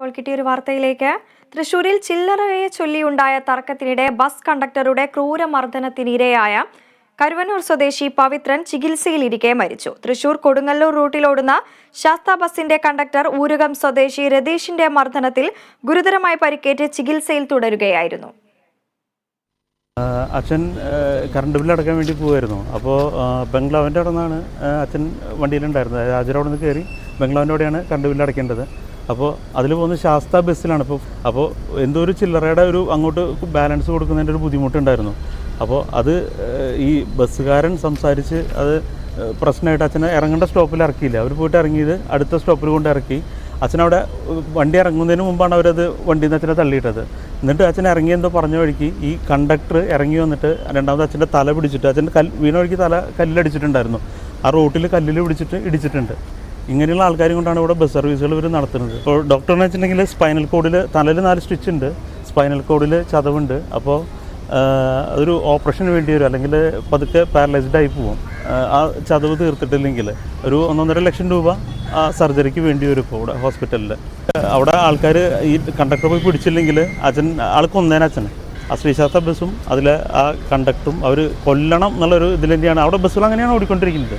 ഇപ്പോൾ കിട്ടിയൊരു വാർത്തയിലേക്ക്. തൃശൂരിൽ ചില്ലറയെ ചൊല്ലിയുണ്ടായ തർക്കത്തിനിടെ ബസ് കണ്ടക്ടറുടെ ക്രൂരമർദ്ദനത്തിനിരയായ കരുവന്നൂർ സ്വദേശി പവിത്രൻ ചികിത്സയിലിരിക്കെ മരിച്ചു. തൃശൂർ കൊടുങ്ങല്ലൂർ റൂട്ടിലോടുന്ന ശാസ്ത ബസിന്റെ കണ്ടക്ടർ ഊരുകം സ്വദേശി രതീഷിന്റെ മർദ്ദനത്തിൽ ഗുരുതരമായി പരിക്കേറ്റ് ചികിത്സയിൽ തുടരുകയായിരുന്നു. അച്ഛൻ കറണ്ട് ബില്ല് അടക്കാൻ വേണ്ടി പോകുമായിരുന്നു അപ്പോൾ ബംഗ്ലാവിന്റെ അവിടെ നിന്നാണ് അച്ഛൻ വണ്ടിയിലുണ്ടായിരുന്നത്. രാജരവിടെ നിന്ന് കയറി ബംഗ്ലാവിന്റെ അവിടെയാണ് കറണ്ട് ബില്ല് അടയ്ക്കേണ്ടത്. അപ്പോൾ അതിൽ പോകുന്ന ശാസ്ത ബസ്സിലാണ്. ഇപ്പോൾ അപ്പോൾ എന്തോ ഒരു ചില്ലറയുടെ ഒരു അങ്ങോട്ട് ബാലൻസ് കൊടുക്കുന്നതിന്റെ ഒരു ബുദ്ധിമുട്ടുണ്ടായിരുന്നു. അപ്പോൾ അത് ഈ ബസ്സുകാരൻ സംസാരിച്ച് അത് പ്രശ്നമായിട്ട് അച്ഛനെ ഇറങ്ങേണ്ട സ്റ്റോപ്പിൽ ഇറക്കിയില്ല. അവർ പോയിട്ട് ഇറങ്ങിയത് അടുത്ത സ്റ്റോപ്പിൽ കൊണ്ട് ഇറക്കി. അച്ഛനവിടെ വണ്ടി ഇറങ്ങുന്നതിന് മുമ്പാണ് അവരത് വണ്ടിയിൽ നിന്ന് അച്ഛനെ തള്ളിയിട്ടത്. എന്നിട്ട് അച്ഛൻ ഇറങ്ങിയെന്തോ പറഞ്ഞ വഴിക്ക് ഈ കണ്ടക്ടർ ഇറങ്ങി വന്നിട്ട് രണ്ടാമത് അച്ഛന്റെ തല പിടിച്ചിട്ട് അച്ഛന്റെ കല്ല് വീണ വഴിക്ക് തല കല്ലിലടിച്ചിട്ടുണ്ടായിരുന്നു. ആ റോട്ടിൽ കല്ലിൽ പിടിച്ചിട്ട് ഇടിച്ചിട്ടുണ്ട്. ഇങ്ങനെയുള്ള ആൾക്കാരും കൊണ്ടാണ് ഇവിടെ ബസ് സർവീസുകൾ ഇവർ നടത്തുന്നത്. ഇപ്പോൾ ഡോക്ടറിനെ വെച്ചിട്ടുണ്ടെങ്കിൽ സ്പൈനൽ കോഡിൽ തലയിൽ നാല് സ്റ്റിച്ച് ഉണ്ട്. സ്പൈനൽ കോഡിൽ ചതവുണ്ട്. അപ്പോൾ അതൊരു ഓപ്പറേഷന് വേണ്ടി വരും. അല്ലെങ്കിൽ പതുക്കെ പാരലൈസ്ഡ് ആയി പോവും. ആ ചതവ് തീർത്തിട്ടില്ലെങ്കിൽ ഒരു ഒന്നൊന്നര ലക്ഷം രൂപ ആ സർജറിക്ക് വേണ്ടി വരും ഇപ്പോൾ ഇവിടെ ഹോസ്പിറ്റലിൽ അവിടെ ആൾക്കാർ ഈ കണ്ടക്ടർ പോയി പിടിച്ചില്ലെങ്കിൽ അച്ഛൻ ആൾ കൊന്നേനെ അച്ഛനെ ആ ശ്രീശാസ്ത്ര ബസ്സും അതിലെ ആ കണ്ടക്ടറും അവർ കൊല്ലണം എന്നുള്ളൊരു ഇതിൽ തന്നെയാണ്. അവിടെ ബസ്സുകൾ അങ്ങനെയാണ് ഓടിക്കൊണ്ടിരിക്കുന്നത്.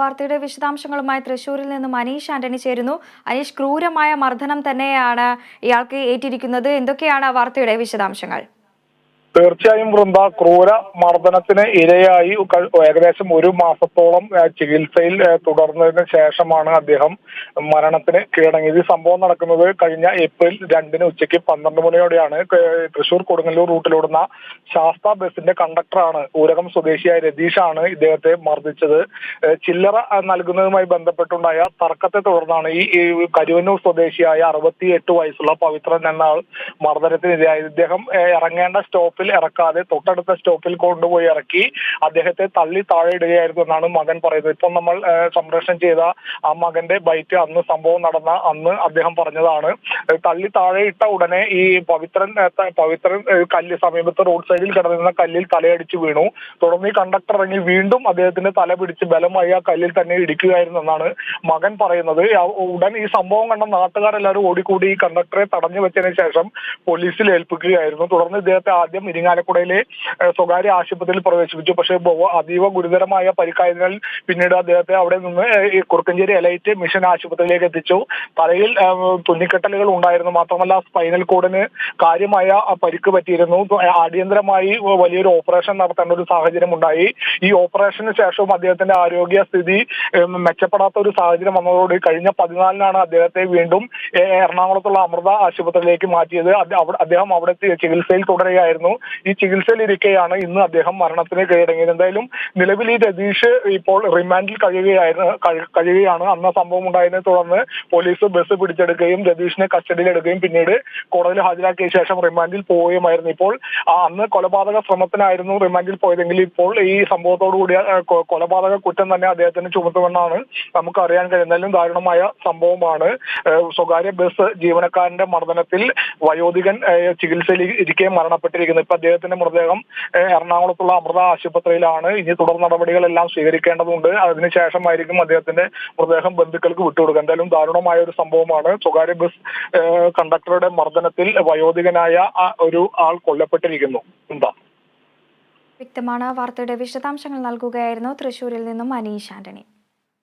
വാർത്തയുടെ വിശദാംശങ്ങളുമായി തൃശൂരിൽ നിന്നും അനീഷ് ആന്റണി ചേരുന്നു. അനീഷ് ക്രൂരമായ മർദ്ദനം തന്നെയാണ് ഇയാൾക്ക് ഏറ്റിരിക്കുന്നത്. എന്തൊക്കെയാണ് വാർത്തയുടെ വിശദാംശങ്ങൾ? തീർച്ചയായും വൃന്ദ ക്രൂര മർദ്ദനത്തിന് ഇരയായി ഏകദേശം ഒരു മാസത്തോളം ചികിത്സയിൽ തുടർന്നതിന് ശേഷമാണ് അദ്ദേഹം മരണത്തിന് കീഴടങ്ങിയത്. സംഭവം നടക്കുന്നത് കഴിഞ്ഞ ഏപ്രിൽ രണ്ടിന് ഉച്ചയ്ക്ക് പന്ത്രണ്ട് മണിയോടെയാണ്. തൃശൂർ കൊടുങ്ങല്ലൂർ റൂട്ടിലോടുന്ന ശാസ്ത ബസിന്റെ കണ്ടക്ടറാണ് ഊരകം സ്വദേശിയായ രതീഷാണ് ഇദ്ദേഹത്തെ മർദ്ദിച്ചത്. ചില്ലറ നൽകുന്നതുമായി ബന്ധപ്പെട്ടുണ്ടായ തർക്കത്തെ തുടർന്നാണ് ഈ കരുവന്നൂർ സ്വദേശിയായ അറുപത്തിയെട്ട് വയസ്സുള്ള പവിത്രൻ എന്ന ആൾ മർദ്ദനത്തിനിരയായത്. ഇദ്ദേഹം ഇറങ്ങേണ്ട സ്റ്റോപ്പിൽ ഇറക്കാതെ തൊട്ടടുത്ത സ്റ്റോപ്പിൽ കൊണ്ടുപോയി ഇറക്കി അദ്ദേഹത്തെ തള്ളി താഴെ ഇടുകയായിരുന്നു എന്നാണ് മകൻ പറയുന്നത്. ഇപ്പം നമ്മൾ സംരക്ഷണം ചെയ്ത ആ മകന്റെ ബൈറ്റ് അന്ന് സംഭവം നടന്ന അന്ന് അദ്ദേഹം പറഞ്ഞതാണ്. തള്ളി താഴെ ഇട്ട ഉടനെ ഈ പവിത്രൻ പവിത്രൻ കല്ല് സമീപത്ത് റോഡ് സൈഡിൽ കിടന്നിരുന്ന കല്ലിൽ തലയടിച്ച് വീണു. തുടർന്ന് ഈ കണ്ടക്ടർ ഇറങ്ങി വീണ്ടും അദ്ദേഹത്തിന്റെ തല പിടിച്ച് ബലമായി ആ കല്ലിൽ തന്നെ ഇടിക്കുകയായിരുന്നു എന്നാണ് മകൻ പറയുന്നത്. ഉടൻ ഈ സംഭവം കണ്ട നാട്ടുകാരെല്ലാവരും ഓടിക്കൂടി ഈ കണ്ടക്ടറെ തടഞ്ഞു വെച്ചതിന് ശേഷം പോലീസിൽ ഏൽപ്പിക്കുകയായിരുന്നു. തുടർന്ന് ഇദ്ദേഹത്തെ ആദ്യം ഇരിങ്ങാലക്കുടയിലെ സ്വകാര്യ ആശുപത്രിയിൽ പ്രവേശിപ്പിച്ചു. പക്ഷേ അതീവ ഗുരുതരമായ പരിക്കായതിനാൽ പിന്നീട് അദ്ദേഹത്തെ അവിടെ നിന്ന് ഈ കുറുക്കഞ്ചേരി എലൈറ്റ് മിഷൻ ആശുപത്രിയിലേക്ക് എത്തിച്ചു. തലയിൽ തുന്നിക്കെട്ടലുകൾ ഉണ്ടായിരുന്നു. മാത്രമല്ല സ്പൈനൽ കോഡിന് കാര്യമായ പരിക്ക് പറ്റിയിരുന്നു. അടിയന്തരമായി വലിയൊരു ഓപ്പറേഷൻ നടത്തേണ്ട ഒരു സാഹചര്യം ഉണ്ടായി. ഈ ഓപ്പറേഷന് ശേഷവും അദ്ദേഹത്തിന്റെ ആരോഗ്യസ്ഥിതി സ്ഥിതി മെച്ചപ്പെടാത്ത ഒരു സാഹചര്യം വന്നതോടെ കഴിഞ്ഞ പതിനാലിനാണ് അദ്ദേഹത്തെ വീണ്ടും എറണാകുളത്തുള്ള അമൃത ആശുപത്രിയിലേക്ക് മാറ്റിയത്. അദ്ദേഹം അവിടെ ചികിത്സയിൽ തുടരുകയായിരുന്നു. ഈ ചികിത്സയിലിരിക്കെയാണ് ഇന്ന് അദ്ദേഹം മരണത്തിന് കീഴടങ്ങിയത്. എന്തായാലും നിലവിൽ ഈ രതീഷ് ഇപ്പോൾ റിമാൻഡിൽ കഴിയുകയായിരുന്നു കഴി- കഴിയുകയാണ്. അന്ന് സംഭവം ഉണ്ടായതിനെ തുടർന്ന് പോലീസ് ബസ് പിടിച്ചെടുക്കുകയും രതീഷിനെ കസ്റ്റഡിയിലെടുക്കുകയും പിന്നീട് കോടതിയിൽ ഹാജരാക്കിയ ശേഷം റിമാൻഡിൽ പോവുകയുമായിരുന്നു. ഇപ്പോൾ അന്ന് കൊലപാതക ശ്രമത്തിനായിരുന്നു റിമാൻഡിൽ പോയതെങ്കിൽ ഇപ്പോൾ ഈ സംഭവത്തോടു കൂടിയ കൊലപാതക കുറ്റം തന്നെ അദ്ദേഹത്തിന് ചുമത്തുമെന്നാണ് നമുക്ക് അറിയാൻ കഴിയുന്നതിലും ദാരുണമായ സംഭവമാണ്. സ്വകാര്യ ബസ് ജീവനക്കാരന്റെ മർദ്ദനത്തിൽ വയോധികൻ ചികിത്സയിൽ ഇരിക്കെ മരണപ്പെട്ടിരിക്കുന്നത് ഇപ്പൊ അദ്ദേഹത്തിന്റെ മൃതദേഹം എറണാകുളത്തുള്ള അമൃത ആശുപത്രിയിലാണ്. ഇനി തുടർ നടപടികളെല്ലാം സ്വീകരിക്കേണ്ടതുണ്ട്. അതിനുശേഷമായിരിക്കും അദ്ദേഹത്തിന്റെ മൃതദേഹം ബന്ധുക്കൾക്ക് വിട്ടുകൊടുക്കുക. എന്തായാലും ദാരുണമായ ഒരു സംഭവമാണ്. സ്വകാര്യ ബസ് കണ്ടക്ടറുടെ മർദ്ദനത്തിൽ വയോധികനായ ഒരു ആൾ കൊല്ലപ്പെട്ടിരിക്കുന്നു. എന്താ? വ്യക്തമാണ്. വാർത്തയുടെ വിശദാംശങ്ങൾ നൽകുകയായിരുന്നു തൃശൂരിൽ നിന്നും അനീഷ് ആന്റണി.